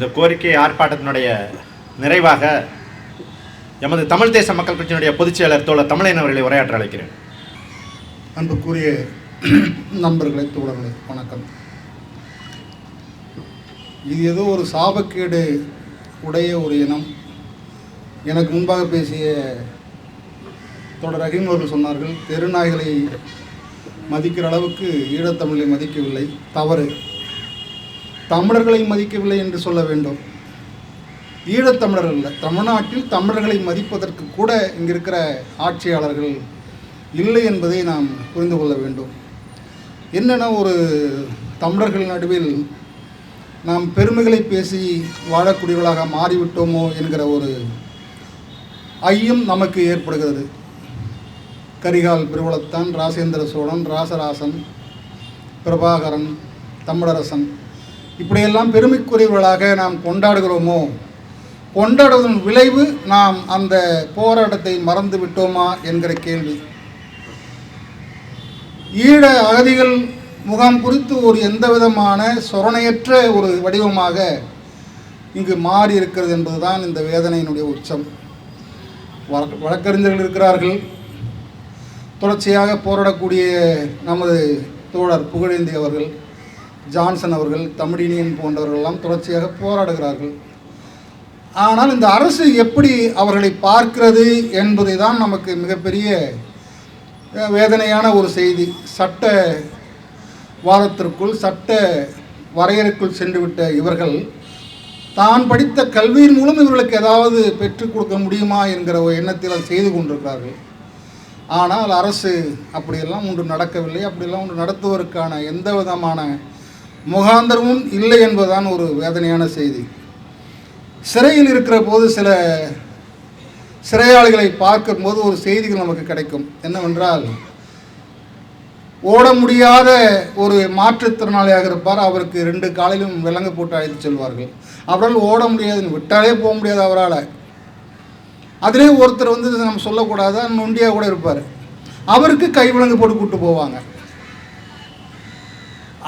இந்த கோரிக்கை ஆர்ப்பாட்டத்தினுடைய நிறைவாக எமது தமிழ் தேச மக்கள் கட்சியினுடைய பொதுச் செயலர் தோழர் தமிழன் அவர்களை உரையாற்ற அழைக்கிறேன். அன்புக்குரிய நண்பர்களே தோழர்களே வணக்கம். இது ஏதோ ஒரு சாபக்கேடு உடைய ஒரு இனம். எனக்கு முன்பாக பேசிய தொடர் ரஹீம் அவர்கள் சொன்னார்கள் தெருநாய்களை மதிக்கிற அளவுக்கு ஈழத்தமிழை மதிக்கவில்லை தவறு. தமிழர்களை மதிக்கவில்லை என்று சொல்ல வேண்டும். ஈழத்தமிழர் இல்லை தமிழ்நாட்டில் தமிழர்களை மதிப்பதற்கு கூட இங்கே இருக்கிற ஆட்சியாளர்கள் இல்லை என்பதை நாம் புரிந்து கொள்ள வேண்டும். என்னென்ன ஒரு தமிழர்கள் நடுவில் நாம் பெருமைகளை பேசி வாழக்கூடியவர்களாக மாறிவிட்டோமோ என்கிற ஒரு ஐயம் நமக்கு ஏற்படுகிறது. கரிகால் பெருவளத்தான் ராசேந்திர சோழன் ராசராசன் பிரபாகரன் தமிழரசன் இப்படியெல்லாம் பெருமைக்குரியவர்களாக நாம் கொண்டாடுகிறோமோ? கொண்டாடுவதன் விளைவு நாம் அந்த போராட்டத்தை மறந்து விட்டோமா என்கிற கேள்வி. ஈழ அகதிகள் முகாம் குறித்து ஒரு எந்த விதமான சொரணையற்ற ஒரு வடிவமாக இங்கு மாறி இருக்கிறது என்பதுதான் இந்த வேதனையினுடைய உச்சம். வழக்கறிஞர்கள் இருக்கிறார்கள். தொடர்ச்சியாக போராடக்கூடிய நமது தோழர் புகழேந்தி அவர்கள் ஜான்சன் அவர்கள் தமிழினியன் போன்றவர்களெல்லாம் தொடர்ச்சியாக போராடுகிறார்கள். ஆனால் இந்த அரசு எப்படி அவர்களை பார்க்கிறது என்பதை தான் நமக்கு மிகப்பெரிய வேதனையான ஒரு செய்தி. சட்ட வாதத்திற்குள் சட்ட வரையறைக்குள் சென்றுவிட்ட இவர்கள் தான் படித்த கல்வியின் மூலம் இவர்களுக்கு ஏதாவது பெற்றுக் கொடுக்க முடியுமா என்கிற ஒரு எண்ணத்தில் அதை செய்து கொண்டிருக்கிறார்கள். ஆனால் அரசு அப்படியெல்லாம் ஒன்று நடக்கவில்லை. அப்படியெல்லாம் ஒன்று நடத்துவதற்கான எந்த விதமான முகாந்தரமும் இல்லை என்பதுதான் ஒரு வேதனையான செய்தி. சிறையில் இருக்கிற போது சில சிறையாளிகளை பார்க்கும்போது ஒரு செய்திகள் நமக்கு கிடைக்கும். என்னவென்றால் ஓட முடியாத ஒரு மாற்றுத்திறனாளியாக இருப்பார். அவருக்கு ரெண்டு காலையிலும் விலங்கு போட்டு அழைத்து செல்வார்கள். அவரால் ஓட முடியாதுன்னு விட்டாலே போக முடியாது அவரால். அதிலே ஒருத்தர் வந்து நம்ம சொல்லக்கூடாது? நொண்டியாக கூட இருப்பார். அவருக்கு கை விலங்கு போட்டு கூட்டு போவாங்க.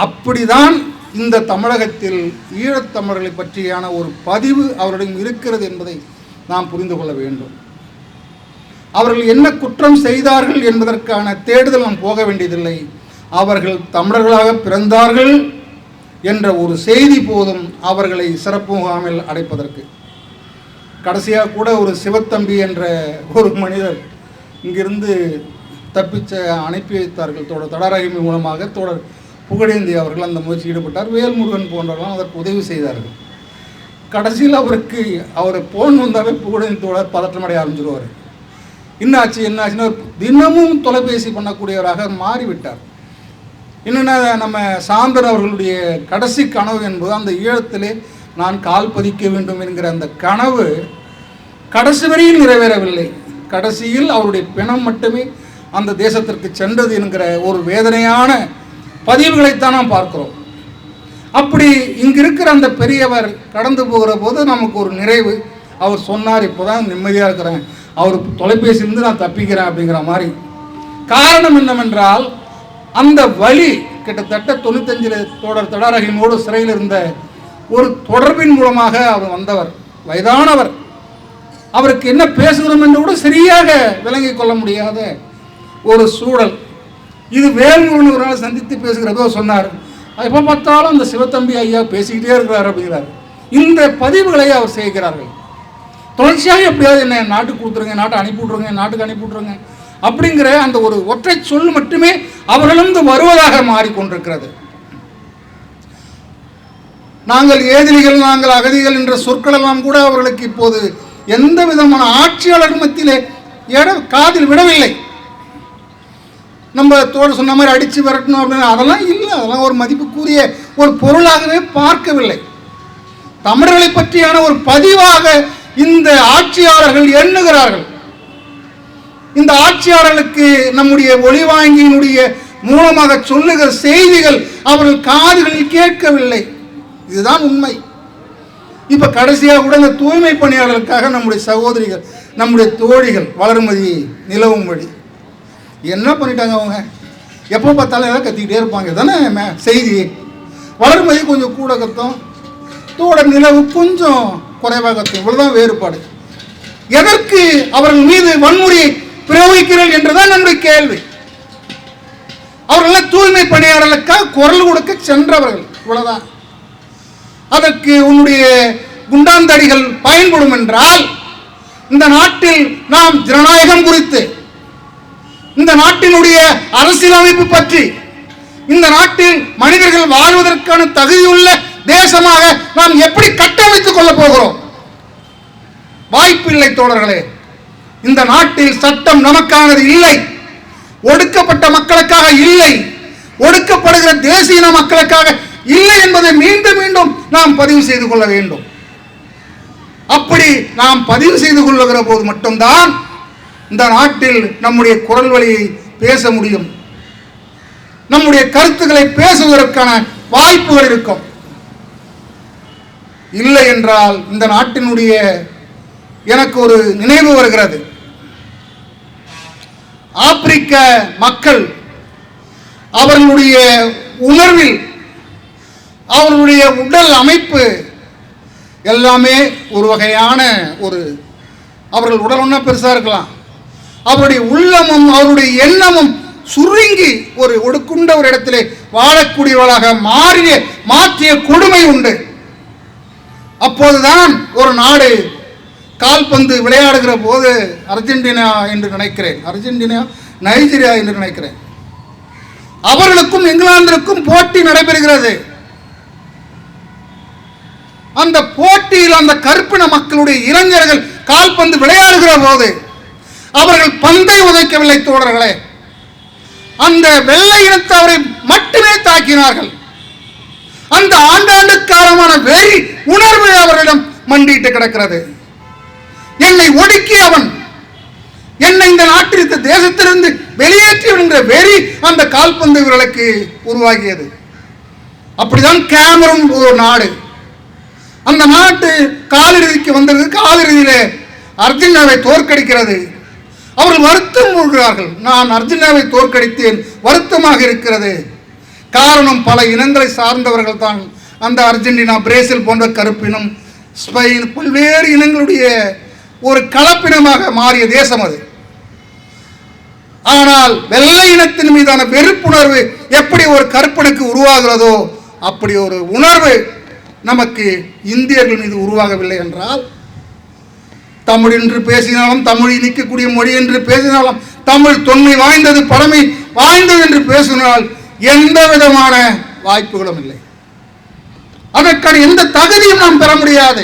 அப்படிதான் இந்த தமிழகத்தில் ஈழத்தமிழர்களை பற்றியான ஒரு பதிவு அவரிடம் இருக்கிறது என்பதை நாம் புரிந்து கொள்ள வேண்டும். அவர்கள் என்ன குற்றம் செய்தார்கள் என்பதற்கான தேடுதல் நாம் போக வேண்டியதில்லை. அவர்கள் தமிழர்களாக பிறந்தார்கள் என்ற ஒரு செய்தி போதும் அவர்களை சிறப்பு முகாமில் அடைப்பதற்கு. கடைசியாக கூட ஒரு சிவத்தம்பி என்ற ஒரு மனிதர் இங்கிருந்து தப்பிச்ச அனுப்பி வைத்தார்கள். தொடர் தடாரகிமி மூலமாக தொடர் புகழேந்தி அவர்கள் அந்த முயற்சி ஈடுபட்டார். வேல்முருகன் போன்றவர்களும் அதற்கு உதவி செய்தார்கள். கடைசியில் அவருக்கு அவர் போன் வந்தாலே புகழேந்தி தோழர் பதற்றமடைய ஆரம்பிச்சிருவார். என்னாச்சு என்னாச்சுன்னு தினமும் தொலைபேசி பண்ணக்கூடியவராக மாறிவிட்டார். என்னென்ன நம்ம சாந்தன் அவர்களுடைய கடைசி கனவு என்பது அந்த ஈழத்திலே நான் கால் பதிக்க வேண்டும் என்கிற அந்த கனவு கடைசி வரையில் நிறைவேறவில்லை. கடைசியில் அவருடைய பிணம் மட்டுமே அந்த தேசத்திற்கு சென்றது என்கிற ஒரு வேதனையான பதிவுகளைத்தான் நாம் பார்க்கிறோம். அப்படி இங்கு இருக்கிற அந்த பெரியவர் கடந்து போகிற போது நமக்கு ஒரு நிறைவு. அவர் சொன்னார் இப்போதான் நிம்மதியாக இருக்கிறேன். அவர் தொலைபேசியிலிருந்து நான் தப்பிக்கிறேன் அப்படிங்கிற மாதிரி. காரணம் என்னவென்றால் அந்த வழி கிட்டத்தட்ட தொண்ணூத்தஞ்சில் தொடர் தடாரகிமோடு சிறையில் இருந்த ஒரு தொடர்பின் மூலமாக அவர் வந்தவர் வயதானவர். அவருக்கு என்ன பேசுகிறோம் என்று கூட சரியாக விளங்கிக் கொள்ள முடியாத ஒரு சூழல். இது வேல்முருகன் ஒரு நாள் சந்தித்து பேசுகிறதோ சொன்னார். எப்போ பார்த்தாலும் அந்த சிவத்தம்பி ஐயா பேசிக்கிட்டே இருக்கிறார் அப்படிங்கிறார். இந்த பதிவுகளை அவர் செய்கிறார்கள். தொடர்ச்சியாக எப்படியாவது என்ன நாட்டுக்கு கொடுத்துருங்க நாட்டை அனுப்பி விட்ருங்க நாட்டுக்கு அனுப்பி விட்ருங்க அப்படிங்கிற அந்த ஒரு ஒற்றை சொல் மட்டுமே அவர்களிருந்து வருவதாக மாறிக்கொண்டிருக்கிறது. நாங்கள் ஏதிலிகள் நாங்கள் அகதிகள் என்ற சொற்கள் எல்லாம் கூட அவர்களுக்கு இப்போது எந்த விதமான ஆட்சியாளர் மத்தியிலே எட காதில் விடவில்லை. நம்ம தோடு சொன்ன மாதிரி அடித்து விரட்டணும் அப்படின்னு அதெல்லாம் இல்லை. அதெல்லாம் ஒரு மதிப்புக்குரிய ஒரு பொருளாகவே பார்க்கவில்லை. தமிழர்களை பற்றியான ஒரு பதிவாக இந்த ஆட்சியாளர்கள் எண்ணுகிறார்கள். இந்த ஆட்சியாளர்களுக்கு நம்முடைய ஒளிவாங்கியினுடைய மூலமாக சொல்லுகிற செய்திகள் அவர்கள் காதுகளில் கேட்கவில்லை. இதுதான் உண்மை. இப்ப கடைசியாக கூட இந்த தூய்மை பணியாளர்களுக்காக நம்முடைய சகோதரிகள் நம்முடைய தோழிகள் வளர்மதி நிலவும்படி என்ன பண்ணிட்டாங்க அவங்க? எப்போ பார்த்தாலும் எதாவது கத்திக்கிட்டே இருப்பாங்க. தானே மே- செய்தி? வளர்மதி கொஞ்சம் கூட கத்தும். தோட நிலவு கொஞ்சம் குறைவாக கத்தும். இவ்வளோதான் வேறுபாடு. எதற்கு அவர்கள் மீது வன்முறையை பிரயோகிக்கிறீர்கள் என்றுதான் நம்முடைய கேள்வி. அவர்கள் தூய்மை பணியாளர்களுக்காக குரல் கொடுக்க சென்றவர்கள். இவ்வளவுதான். அதற்கு உன்னுடைய குண்டாந்தடிகள் பயன்படும் என்றால் இந்த நாட்டில் நாம் ஜனநாயகம் குறித்து இந்த நாட்டினுடைய அரசியலமைப்பு பற்றி இந்த நாட்டில் மனிதர்கள் வாழ்வதற்கான தகுதியுள்ள தேசமாக நாம் எப்படி கட்டமைத்துக் கொள்ளப் போகிறோம்? வாய்ப்பில்லை தோழர்களே இந்த நாட்டில் சட்டம் நமக்கானது இல்லை ஒடுக்கப்பட்ட மக்களுக்காக இல்லை ஒடுக்கப்படுகிற தேசிய மக்களுக்காக இல்லை என்பதை மீண்டும் மீண்டும் நாம் பதிவு செய்து கொள்ள வேண்டும். அப்படி நாம் பதிவு செய்து கொள்ளுகிற போது மட்டும்தான் இந்த நாட்டில் நம்முடைய குரல் வழியை பேச முடியும். நம்முடைய கருத்துக்களை பேசுவதற்கான வாய்ப்புகள் இருக்கும். இல்லை என்றால் இந்த நாட்டினுடைய எனக்கு ஒரு நினைவு வருகிறது. ஆப்பிரிக்க மக்கள் அவர்களுடைய உணர்வில் அவர்களுடைய உடல் அமைப்பு எல்லாமே ஒரு வகையான ஒரு அவர்கள் உடல் ஒன்றா பெருசாக இருக்கலாம். அவருடைய உள்ளமும் அவருடைய எண்ணமும் சுருங்கி ஒரு ஒடுக்குண்ட ஒரு இடத்திலே வாழக்கூடியவளாக மாறிய மாற்றிய கொடுமை உண்டு. அப்போதுதான் ஒரு நாடு கால்பந்து விளையாடுகிற போது அர்ஜென்டினா என்று நினைக்கிறேன். அர்ஜென்டினா நைஜீரியா என்று நினைக்கிறேன். அவர்களுக்கும் இங்கிலாந்திற்கும் போட்டி நடைபெறுகிறது. அந்த போட்டியில் அந்த கற்பின மக்களுடைய இளைஞர்கள் கால்பந்து விளையாடுகிற போது அவர்கள் பந்தை உதைக்கவில்லை தோழர்களே. அந்த வெள்ளை இனத்தவரை மட்டுமே தாக்கினார்கள். அந்த ஆண்டாண்டு காலமான வெறி உணர்வு அவர்களிடம் மண்டிட்டு கிடக்கிறது. என்னை ஒடுக்கி அவன் என்னை இந்த நாட்டிற்கு தேசத்திலிருந்து வெளியேற்றியவன் என்கிற வெறி அந்த கால்பந்து வீரர்களுக்கு உருவாகியது. அப்படிதான் கேமரூன் ஒரு நாடு. அந்த நாட்டு காலிறுதிக்கு வந்ததுக்கு காலிறுதியிலே அர்ஜென்டினாவை தோற்கடிக்கிறது. அவர்கள் வருத்தம் கொள்கிறார்கள் நான் அர்ஜென்டினாவை தோற்கடித்தேன். வருத்தமாக இருக்கிறது. காரணம் பல இனங்களை சார்ந்தவர்கள் தான் அந்த அர்ஜென்டினா பிரேசில் போன்ற கருப்பினம் ஸ்பெயின் பல்வேறு இனங்களுடைய ஒரு கலப்பினமாக மாறிய தேசம் அது. ஆனால் வெள்ளை இனத்தின் மீதான வெறுப்புணர்வு எப்படி ஒரு கற்பனுக்கு உருவாகிறதோ அப்படி ஒரு உணர்வு நமக்கு இந்தியர்கள் மீது உருவாகவில்லை என்றால் தமிழ் என்று பேசினாலும் தமிழ் இனிக்கக்கூடிய மொழி என்று பேசினாலும் தமிழ் தொன்மை வாய்ந்தது பழமை வாய்ந்தது என்று பேசினால் எந்த விதமான வாய்ப்புகளும் இல்லை. அதற்கான எந்த தகுதியும் நாம் பெற முடியாது.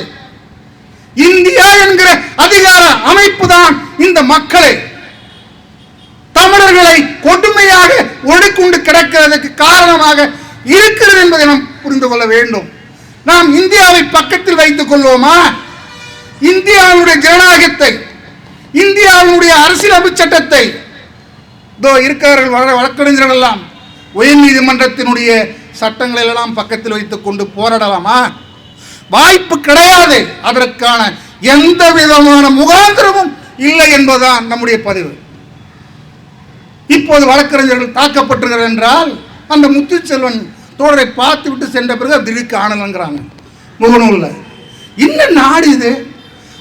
இந்தியா என்கிற அதிகார அமைப்பு தான் இந்த மக்களை தமிழர்களை கொடுமையாக ஒடுக்குண்டு கிடக்கிறதுக்கு காரணமாக இருக்கிறது என்பதை நாம் புரிந்து கொள்ள வேண்டும். நாம் இந்தியாவை பக்கத்தில் வைத்துக் கொள்வோமா? இந்தியாவுடைய ஜனநாயகத்தை இந்தியாவுடைய அரசியலமைப்பு சட்டத்தை இதோ இருக்கிறவர்கள் வழ- வழக்கறிஞர்கள் எல்லாம் உயர் நீதிமன்றத்தினுடைய சட்டங்களை எல்லாம் பக்கத்தில் வைத்துக் கொண்டு போராடலாமா? வாய்ப்பு கிடையாது. அதற்கான எந்த விதமான முகாந்திரமும் இல்லை என்பதுதான் நம்முடைய பதிவு. இப்போது வழக்கறிஞர்கள் தாக்கப்பட்டிருக்கிறார் என்றால் அந்த முத்துச்செல்வன் தோழரை பார்த்து விட்டு சென்ற பிறகு திடீர்க்கு ஆனலங்கிறாங்க முகநூலில். என்ன நாடு இது?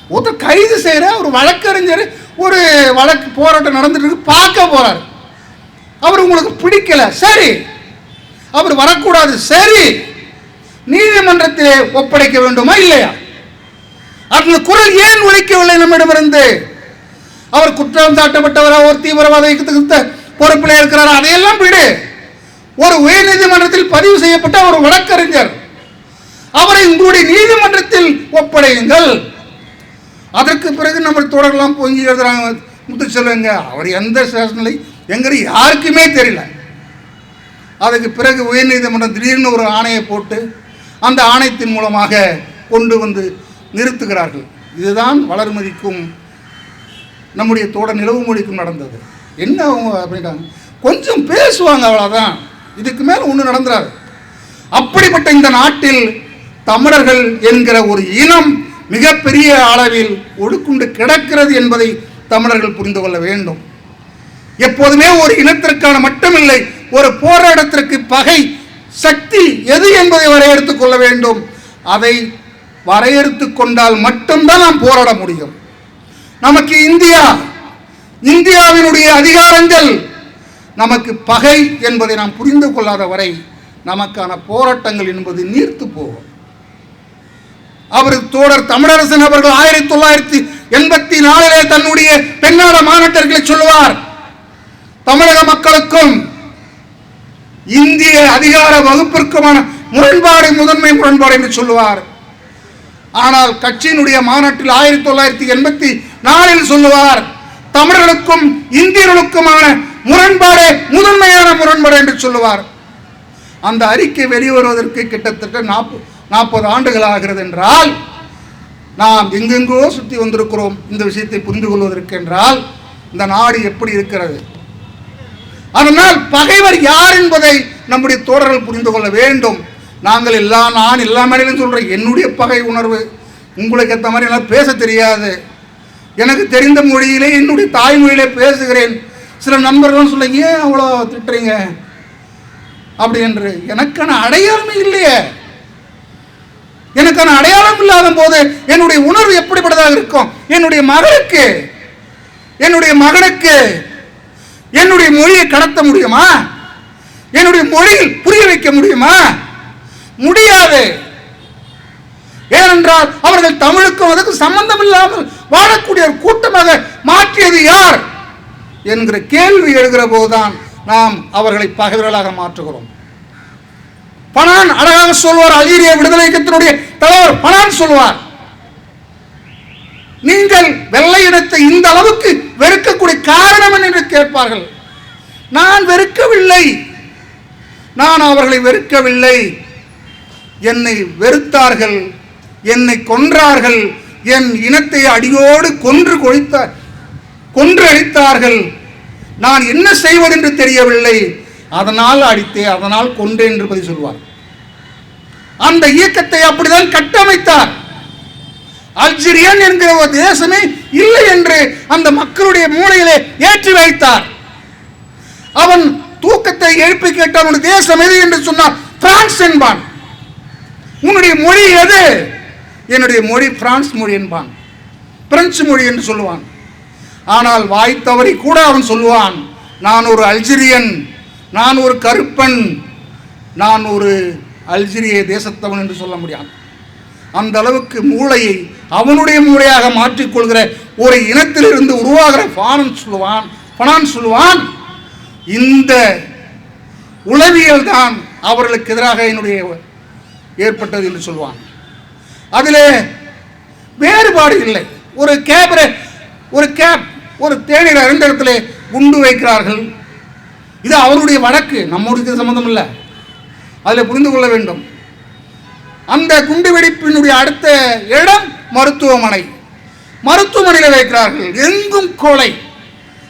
ஒருத்தர் கைது செய்கிற ஒரு வழக்கறிஞர் ஒரு வழக்கு போராட்டம் நடந்துட்டு இருக்கு பார்க்க போகிறார் அவர் உங்களுக்கு பிடிக்கல சரி. அவர் வரக்கூடாது சரி. நீதிமன்றத்திலே ஒப்படைக்க வேண்டுமா இல்லையா? அந்த குரல் ஏன் ஒழிக்கவில்லை நம்மிடமிருந்து? அவர் குற்றம் சாட்டப்பட்டவரா ஒரு தீவிரவாத இயக்கத்துக்கு பொறுப்பில் இருக்கிறார்? அதையெல்லாம் விடு. ஒரு உயர் நீதிமன்றத்தில் பதிவு செய்யப்பட்ட ஒரு வழக்கறிஞர் அவரை உங்களுடைய நீதிமன்றத்தில் ஒப்படையுங்கள். அதற்கு பிறகு நம்ம தொடரலாம் பொங்கி எழுதுறாங்க முத்துச்செல்வங்க அவர் எந்த ஸ்டேஷனில் எங்கிறது யாருக்குமே தெரியல. அதுக்கு பிறகு உயர்நீதிமன்றம் திடீர்னு ஒரு ஆணையை போட்டு அந்த ஆணையத்தின் மூலமாக கொண்டு வந்து நிறுத்துகிறார்கள். இதுதான் வளர்மதிக்கும் நம்முடைய தோட நிலவு மொழிக்கும் நடந்தது. என்ன அவங்க அப்படின்ட்டாங்க கொஞ்சம் பேசுவாங்க அவ்வளோதான் இதுக்கு மேலே ஒன்றும் நடந்துராது. அப்படிப்பட்ட இந்த நாட்டில் தமிழர்கள் என்கிற ஒரு இனம் மிகப்பெரிய அளவில் ஒடுக்குண்டு கிடக்கிறது என்பதை தமிழர்கள் புரிந்து கொள்ள வேண்டும். எப்போதுமே ஒரு இனத்திற்கான மட்டுமில்லை ஒரு போராட்டத்திற்கு பகை சக்தி எது என்பதை வரையறுத்துக் கொள்ள வேண்டும். அதை வரையறுத்து கொண்டால் மட்டும்தான் நாம் போராட முடியும். நமக்கு இந்தியா இந்தியாவினுடைய அதிகாரங்கள் நமக்கு பகை என்பதை நாம் புரிந்து கொள்ளாத வரை நமக்கான போராட்டங்கள் என்பது நீர்த்து போகும். அவர் தோழர் தமிழரசன் அவர்கள் ஆயிரத்தி தொள்ளாயிரத்தி எண்பத்தி நாலிலே தன்னுடைய பெண்ணாட மாநாட்டர்களை சொல்லுவார் தமிழக மக்களுக்கும் இந்திய அதிகார வகுப்பிற்குமான முரண்பாடு முதன்மை முரண்பாடு என்று சொல்லுவார். ஆனால் கட்சியினுடைய மாநாட்டில் ஆயிரத்தி தொள்ளாயிரத்தி எண்பத்தி நாலில் சொல்லுவார் தமிழர்களுக்கும் இந்தியர்களுக்குமான முரண்பாடு முதன்மையான முரண்பாடு என்று சொல்லுவார். அந்த அறிக்கை வெளிவருவதற்கு கிட்டத்தட்ட நாற்பது நாற்பது ஆண்டுகள் ஆகிறது என்றால் நாம் எங்கெங்கோ சுற்றி வந்திருக்கிறோம் இந்த விஷயத்தை புரிந்து கொள்வதற்கென்றால் இந்த நாடு எப்படி இருக்கிறது? அதனால் பகைவர் யார் என்பதை நம்முடைய தோழர்கள் புரிந்து கொள்ள வேண்டும். நாங்கள் எல்லா நான் எல்லா மேடையிலும் சொல்கிறேன் என்னுடைய பகை உணர்வு உங்களுக்கு ஏற்ற மாதிரி எல்லாம் பேச தெரியாது. எனக்கு தெரிந்த மொழியிலே என்னுடைய தாய்மொழியிலே பேசுகிறேன். சில நண்பர்களும் சொல்லுங்க ஏன் அவ்வளோ திட்டுறீங்க? அப்படி என்று. எனக்கான அடையாளமே இல்லையே. எனக்கான அடையாளம் இல்லாத போது என்னுடைய உணர்வு எப்படிப்பட்டதாக இருக்கும்? என்னுடைய மகளுக்கு? என்னுடைய மகனுக்கு? என்னுடைய மொழியை கடத்த முடியுமா? என்னுடைய மொழியில் புரிய வைக்க முடியுமா? முடியாது. ஏனென்றால் அவர்கள் தமிழுக்கும் அதற்கும் சம்பந்தம் இல்லாமல் வாழக்கூடிய ஒரு கூட்டமாக மாற்றியது யார்? என்கிற கேள்வி எழுகிற போதுதான் நாம் அவர்களை பகைவர்களாக மாற்றுகிறோம். பனான் அழகாக சொல்வார் அல்ஜீரிய விடுதலை இயக்கத்தினுடைய தலைவர் பனான் சொல்வார். நீங்கள் வெள்ளை இனத்தை இந்த அளவுக்கு வெறுக்கக்கூடிய காரணம் என்று கேட்பார்கள். நான் வெறுக்கவில்லை. நான் அவர்களை வெறுக்கவில்லை. என்னை வெறுத்தார்கள். என்னை கொன்றார்கள். என் இனத்தை அடியோடு கொன்று கொழித்த கொன்று அழித்தார்கள். நான் என்ன செய்வதென்று தெரியவில்லை. அதனால் அடித்தே அதனால் கொன்றேன் என்று பதில் சொல்வார். அந்த இயக்கத்தை அப்படிதான் கட்டமைத்தார். அல்ஜீரியன் என்கிற ஒரு தேசமே இல்லை என்று அந்த மக்களுடைய மூளையிலே ஏற்றி வைத்தார். அவன் தூக்கத்தை எழுப்பி கேட்டான் உன் தேசம் எது? என்று சொன்னார் பிரான்ஸ் என்பான். உன்னுடைய மொழி எது? என்னுடைய மொழி பிரான்ஸ் மொழி என்பான். பிரெஞ்சு மொழி என்று சொல்லுவான். ஆனால் வாய் தவறி கூட அவன் சொல்லுவான் நான் ஒரு அல்ஜீரியன் நான் ஒரு கருப்பன் நான் ஒரு அல்ஜீரிய தேசத்தவன் என்று சொல்ல முடியாது. அந்த அளவுக்கு மூளையை அவனுடைய மூளையாக மாற்றிக்கொள்கிற ஒரு இனத்திலிருந்து உருவாகிற பானன் சொல்லுவான் பணான் சொல்லுவான். இந்த உளவியல் தான் அவர்களுக்கு எதிராக என்னுடைய ஏற்பட்டது என்று சொல்லுவான். அதில் வேறுபாடு இல்லை. ஒரு கேபரை ஒரு கேப் ஒரு தேநீர் அருந்தரத்தில் குண்டு வைக்கிறார்கள். இது அவருடைய வழக்கு நம்மோடு சம்மந்தம் இல்லை அதில் புரிந்து கொள்ள வேண்டும். அந்த குண்டு வெடிப்பினுடைய அடுத்த இடம் மருத்துவமனை. மருத்துவமனையில் வைக்கிறார்கள். எங்கும் கொலை.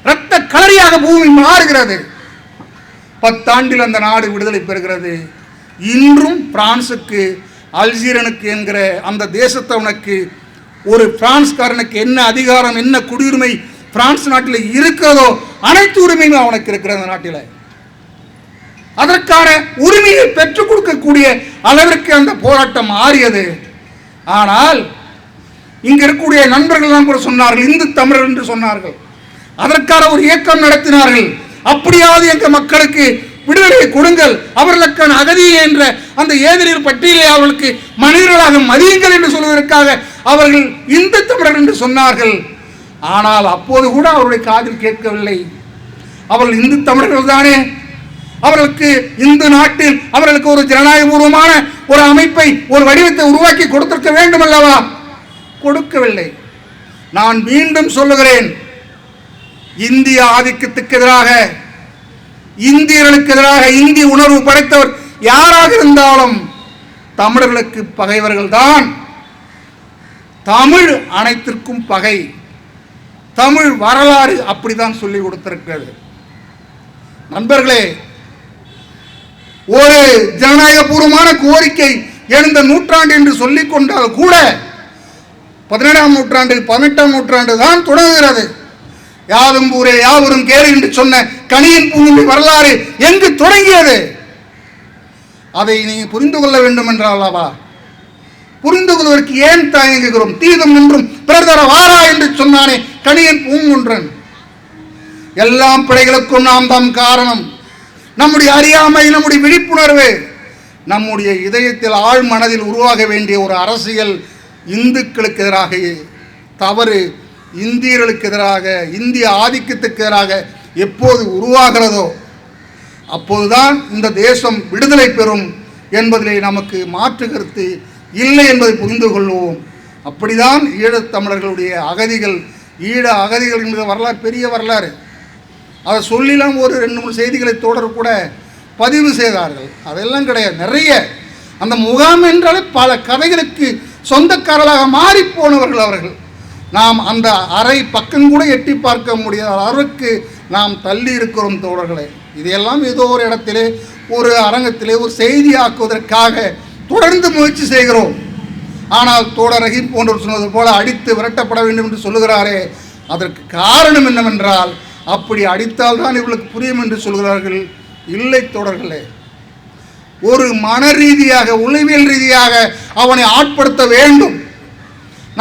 இரத்த களரியாக பூமி மாறுகிறது. பத்தாண்டில் அந்த நாடு விடுதலை பெறுகிறது. இன்றும் பிரான்சுக்கு அல்ஜீரனுக்கு என்கிற அந்த தேசத்தவனுக்கு ஒரு பிரான்ஸ்காரனுக்கு என்ன அதிகாரம் என்ன குடியுரிமை பிரான்ஸ் நாட்டில் இருக்கிறதோ அனைத்து உரிமைகளும் அவனுக்கு இருக்கிற அந்த நாட்டில். அதற்கான உரிமையை பெற்றுக் கொடுக்கக்கூடிய அளவிற்கு அந்த போராட்டம் மாறியது. ஆனால் இங்க இருக்கக்கூடிய நண்பர்கள்லாம் கூட சொன்னார்கள் இந்து தமிழர் என்று சொன்னார்கள். அதற்கான ஒரு இயக்கம் நடத்தினார்கள். அப்படியாவது எங்கள் மக்களுக்கு விடுதலை கொடுங்கள். அவர்களுக்கான அகதி என்ற அந்த ஏதிரியர் பட்டியலை அவர்களுக்கு மனிதர்களாக மதியுங்கள் என்று சொல்வதற்காக அவர்கள் இந்து தமிழர் என்று சொன்னார்கள். ஆனால் அப்போது கூட அவருடைய காதில் கேட்கவில்லை. அவர்கள் இந்து தமிழர்கள் தானே. அவர்களுக்கு இந்து நாட்டில் அவர்களுக்கு ஒரு ஜனநாயகபூர்வமான ஒரு அமைப்பை ஒரு வடிவத்தை உருவாக்கி கொடுத்திருக்க வேண்டும் அல்லவா கொடுக்கவில்லை. நான் மீண்டும் சொல்லுகிறேன். இந்திய ஆதிக்கத்துக்கு எதிராக இந்தியர்களுக்கு எதிராக இந்தி உணர்வு படைத்தவர் யாராக இருந்தாலும் தமிழர்களுக்கு பகைவர்கள் தான் தமிழ் அனைத்திற்கும் பகை. தமிழ் வரலாறு அப்படிதான் சொல்லி கொடுத்திருக்கிறது. நண்பர்களே ஒரு ஜனநாயகபூர்வமான கோரிக்கை எழுந்த நூற்றாண்டு என்று சொல்லிக் கொண்டால் கூட பதினேழாம் நூற்றாண்டு பதினெட்டாம் நூற்றாண்டு தான் தொடங்குகிறது. யாதும் ஊரே யாவரும் கேளு என்று சொன்ன கனியின் பூமி வரலாறு எங்கு தொடங்கியது? அதை நீங்கள் புரிந்து கொள்ள வேண்டும் என்றாலவா புரிந்து கொள்வதற்கு ஏன் தயங்குகிறோம்? தீதம் என்றும் பிறர் தர வாரா என்று சொன்னானே கணியன் பூங்குன்றன் எல்லாம் பிழைகளுக்கும் நாம் தான் காரணம். நம்முடைய அறியாமை நம்முடைய விழிப்புணர்வு நம்முடைய இதயத்தில் ஆழ் மனதில் உருவாக வேண்டிய ஒரு அரசியல் இந்துக்களுக்கு எதிராக தவறு இந்தியர்களுக்கு எதிராக இந்திய ஆதிக்கத்துக்கு எதிராக எப்போது உருவாகிறதோ அப்போதுதான் இந்த தேசம் விடுதலை பெறும் என்பதிலே நமக்கு மாற்று கருத்து இல்லை என்பதை புரிந்து கொள்வோம். அப்படிதான் ஈழத்தமிழர்களுடைய அகதிகள் ஈழ அகதிகள் என்பது வரலாறு பெரிய வரலாறு. அதை சொல்லிலாம் ஒரு ரெண்டு மூணு செய்திகளை தொடர் கூட பதிவு செய்தார்கள். அதெல்லாம் கிடையாது. நிறைய. அந்த முகாம் என்றாலே பல கதைகளுக்கு சொந்தக்காரர்களாக மாறி போனவர்கள் அவர்கள். நாம் அந்த அரை பக்கம் கூட எட்டி பார்க்க முடியாத அளவுக்கு நாம் தள்ளி இருக்கிறோம் தோழர்களே. இதையெல்லாம் ஏதோ ஒரு இடத்திலே ஒரு அரங்கத்திலே ஒரு செய்தி ஆக்குவதற்காக தொடர்ந்து முயற்சி செய்கிறோம். ஆனால் தோழர் ரஹீம் போன்றவர் சொன்னது போல அடித்து விரட்டப்பட வேண்டும் என்று சொல்லுகிறாரே. அதற்கு காரணம் என்னவென்றால் அப்படி அடித்தால் தான் இவளுக்கு புரியும் என்று சொல்கிறார்கள். இல்லை தோழர்களே ஒரு மன ரீதியாக உளவியல் ரீதியாக அவனை ஆட்படுத்த வேண்டும்.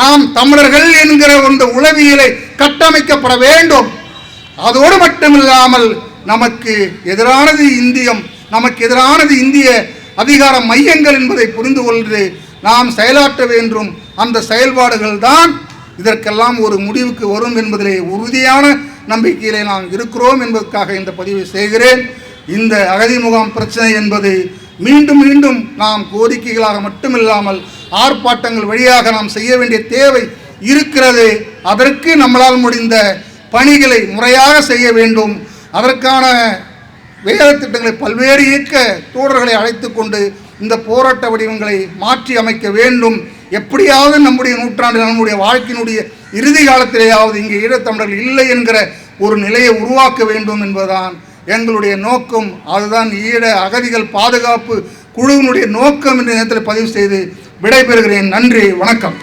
நாம் தமிழர்கள் என்கிற அந்த உளவியலை கட்டமைக்கப்பட வேண்டும். அதோடு மட்டுமில்லாமல் நமக்கு எதிரானது இந்தியம் நமக்கு எதிரானது இந்திய அதிகார மையங்கள் என்பதை புரிந்து கொண்டு நாம் செயலாற்ற வேண்டும். அந்த செயல்பாடுகள் தான் இதற்கெல்லாம் ஒரு முடிவுக்கு வரும் என்பதிலே உறுதியான நம்பிக்கையிலே நாம் இருக்கிறோம் என்பதற்காக இந்த பதிவை செய்கிறேன். இந்த அகதி முகாம் பிரச்சனை என்பது மீண்டும் மீண்டும் நாம் கோரிக்கைகளாக மட்டுமில்லாமல் ஆர்ப்பாட்டங்கள் வழியாக நாம் செய்ய வேண்டிய தேவை இருக்கிறது. அதற்கு நம்மளால் முடிந்த பணிகளை முறையாக செய்ய வேண்டும். அதற்கான வேலை திட்டங்களை பல்வேறு இயக்க தோழர்களை அழைத்து கொண்டு இந்த போராட்ட வடிவங்களை மாற்றி அமைக்க வேண்டும். எப்படியாவது நம்முடைய நூற்றாண்டில் நம்முடைய வாழ்க்கையினுடைய இறுதி காலத்திலேயாவது இங்கே ஈழத்தமிழர்கள் இல்லை என்கிற ஒரு நிலையை உருவாக்க வேண்டும் என்பதுதான் எங்களுடைய நோக்கம். அதுதான் ஈழ அகதிகள் பாதுகாப்பு குழுவினுடைய நோக்கம் என்ற நேரத்தில் பதிவு செய்து விடைபெறுகிறேன். நன்றி வணக்கம்.